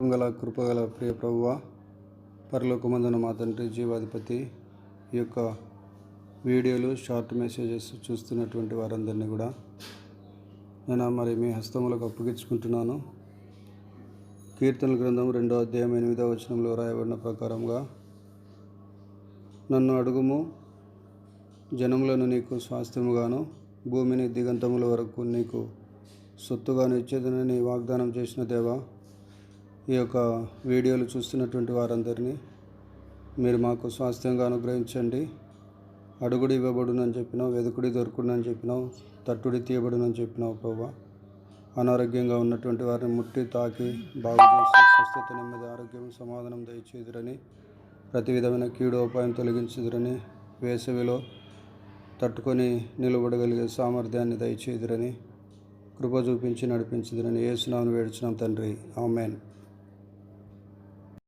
గల కృపగల ప్రియ ప్రభువ పరలోకమందున మా తండ్రి జీవాధిపతి ఈ యొక్క వీడియోలు షార్ట్ మెసేజెస్ చూస్తున్నటువంటి వారందరినీ కూడా నేను మరి మీ హస్తములకు అప్పగించుకుంటున్నాను. కీర్తన గ్రంథం రెండో అధ్యాయం ఎనిమిదో వచనంలో రాయబడిన ప్రకారంగా నన్ను అడుగుము జనములను నీకు స్వాస్థ్యముగాను భూమిని దిగంతముల వరకు నీకు సొత్తుగాను ఇచ్చేదనని వాగ్దానం చేసిన దేవా ఈ యొక్క వీడియోలు చూస్తున్నటువంటి వారందరినీ మీరు మాకు స్వాస్థ్యంగా అనుగ్రహించండి. అడుగుడు ఇవ్వబడునని చెప్పినావు వెదుకుడి దొరుకుడునని చెప్పినావు తట్టుడి తీయబడునని చెప్పినావు ప్రభా. అనారోగ్యంగా ఉన్నటువంటి వారిని ముట్టి తాకి బాగు చేసి స్వస్థత నెమ్మది ఆరోగ్యం సమాధానం దయచేదురని ప్రతి విధమైన కీడు ఉపాయం తొలగించుదురని వేసవిలో తట్టుకొని నిలబడగలిగే సామర్థ్యాన్ని దయచేదురని కృప చూపించి నడిపించుదురని ఏసునామను వేడుచున్నాం తండ్రి. ఆమెన్.